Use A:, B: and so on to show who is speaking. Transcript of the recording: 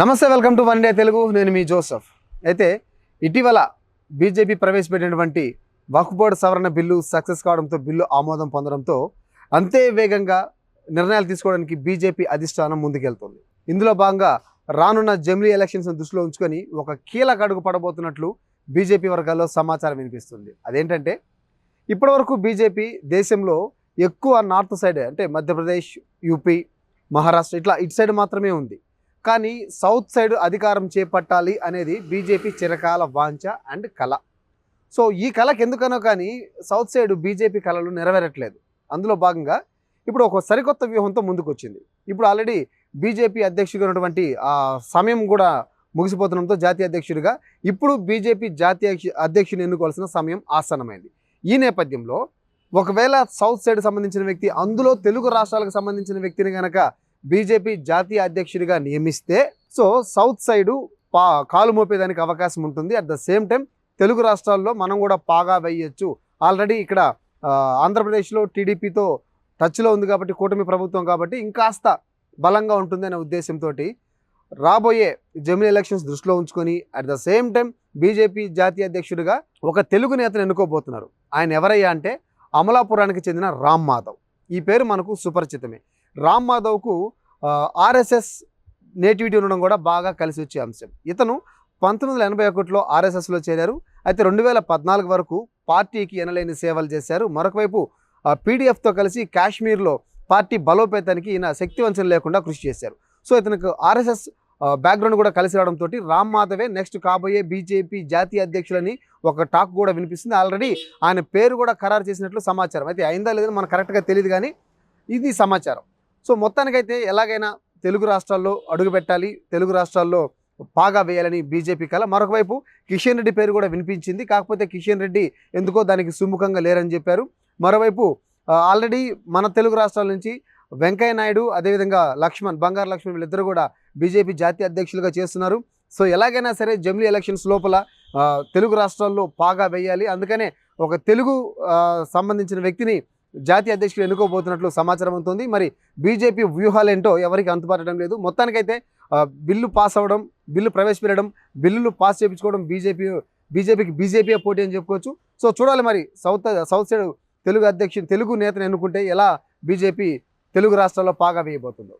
A: నమస్తే welcome to one day Telugu. నేను మీ జోసఫ్. అయితే ఇటీవల బీజేపీ ప్రవేశపెట్టినటువంటి వక్ఫ్ బోర్డు సవరణ బిల్లు సక్సెస్ కావడంతో బిల్లు ఆమోదం పొందడంతో అంతే వేగంగా నిర్ణయాలు తీసుకోవడానికి బీజేపీ అధిష్టానం ముందుకెళ్తుంది. ఇందులో భాగంగా రానున్న జమిలీ ఎలక్షన్స్ దృష్టిలో ఉంచుకొని ఒక కీలక అడుగు పడబోతున్నట్లు బీజేపీ వర్గాల్లో సమాచారం వినిపిస్తుంది. అదేంటంటే ఇప్పటివరకు బీజేపీ దేశంలో ఎక్కువ నార్త్ సైడ్ అంటే మధ్యప్రదేశ్ యూపీ మహారాష్ట్ర ఇట్లా ఇటు సైడ్ మాత్రమే ఉంది. కానీ సౌత్ సైడ్ అధికారం చేపట్టాలి అనేది బీజేపీ చిరకాల వాంఛ అండ్ కళ సో ఈ కళకి ఎందుకనో కానీ సౌత్ సైడ్ బీజేపీ కళలు నెరవేరట్లేదు. అందులో భాగంగా ఇప్పుడు ఒక సరికొత్త వ్యూహంతో ముందుకొచ్చింది. ఇప్పుడు ఆల్రెడీ బీజేపీ అధ్యక్షుడిగా ఉన్నటువంటి ఆ సమయం కూడా ముగిసిపోతుండడంతో జాతీయ అధ్యక్షుడిగా ఇప్పుడు బీజేపీ జాతీయ అధ్యక్షుని ఎన్నుకోవాల్సిన సమయం ఆసన్నమైంది. ఈ నేపథ్యంలో ఒకవేళ సౌత్ సైడ్ సంబంధించిన వ్యక్తి అందులో తెలుగు రాష్ట్రాలకు సంబంధించిన వ్యక్తిని కనుక బీజేపీ జాతీయ అధ్యక్షుడిగా నియమిస్తే సో సౌత్ సైడు పా కాలు మోపేదానికి అవకాశం ఉంటుంది. At the same time Telugu రాష్ట్రాల్లో మనం కూడా పాగా వేయచ్చు. ఆల్రెడీ ఇక్కడ ఆంధ్రప్రదేశ్లో టీడీపీతో టచ్లో ఉంది కాబట్టి కూటమి ప్రభుత్వం కాబట్టి ఇంకాస్త బలంగా ఉంటుంది అనే ఉద్దేశంతో రాబోయే జమిలీ ఎలక్షన్స్ దృష్టిలో ఉంచుకొని at the same time BJP జాతీయ అధ్యక్షుడిగా ఒక తెలుగు నేతను ఎన్నుకోబోతున్నారు. ఆయన ఎవరయ్యా అంటే అమలాపురానికి చెందిన రామ్ మాధవ్. ఈ పేరు మనకు సుపరిచితమే. రామ్ మాధవ్కు ఆర్ఎస్ఎస్ నేటివిటీ ఉండడం కూడా బాగా కలిసి వచ్చే అంశం. ఇతను పంతొమ్మిది వందల ఎనభై ఒకటిలో ఆర్ఎస్ఎస్లో చేరారు. అయితే రెండు వేల పద్నాలుగు వరకు పార్టీకి ఎనలేని సేవలు చేశారు. మరొక వైపు పీడిఎఫ్తో కలిసి కాశ్మీర్లో పార్టీ బలోపేతానికి ఈయన శక్తివంచన లేకుండా కృషి చేశారు. సో ఇతనికి ఆర్ఎస్ఎస్ బ్యాక్గ్రౌండ్ కూడా కలిసి రావడంతో రామ్ మాధవే నెక్స్ట్ కాబోయే బీజేపీ జాతీయ అధ్యక్షులని ఒక టాక్ కూడా వినిపిస్తుంది. ఆల్రెడీ ఆయన పేరు కూడా ఖరారు చేసినట్లు సమాచారం. అయితే అయిందా లేదని మనకు కరెక్ట్గా తెలియదు కానీ ఇది సమాచారం. సో మొత్తానికైతే ఎలాగైనా తెలుగు రాష్ట్రాల్లో అడుగు పెట్టాలి తెలుగు రాష్ట్రాల్లో పాగా వేయాలని బీజేపీ కల. మరొక వైపు కిషన్ రెడ్డి పేరు కూడా వినిపించింది. కాకపోతే కిషన్ రెడ్డి ఎందుకో దానికి సుముఖంగా లేరని చెప్పారు. మరోవైపు ఆల్రెడీ మన తెలుగు రాష్ట్రాల నుంచి వెంకయ్య నాయుడు అదేవిధంగా లక్ష్మణ్ బంగారు లక్ష్మణ్ వీళ్ళిద్దరూ కూడా బీజేపీ జాతీయ అధ్యక్షులుగా చేస్తున్నారు. సో ఎలాగైనా సరే జమిలీ ఎలక్షన్స్ లోపల తెలుగు రాష్ట్రాల్లో పాగా వేయాలి. అందుకనే ఒక తెలుగు సంబంధించిన వ్యక్తిని జాతీయ అధ్యక్షులు ఎన్నుకోబోతున్నట్లు సమాచారం అవుతుంది మరి బీజేపీ వ్యూహాలు ఏంటో ఎవరికి అంతుపట్టడం లేదు. మొత్తానికైతే బిల్లు పాస్ అవ్వడం బిల్లు ప్రవేశపెట్టడం బిల్లులు పాస్ చేయించుకోవడం బీజేపీ బీజేపీకి బీజేపీ పోటీ అని చెప్పుకోవచ్చు. సో చూడాలి మరి సౌత్ సౌత్ సైడ్ తెలుగు అధ్యక్షుడు తెలుగు నేతను ఎన్నుకుంటే ఎలా బీజేపీ తెలుగు రాష్ట్రాల్లో పాగా వేయబోతుందో.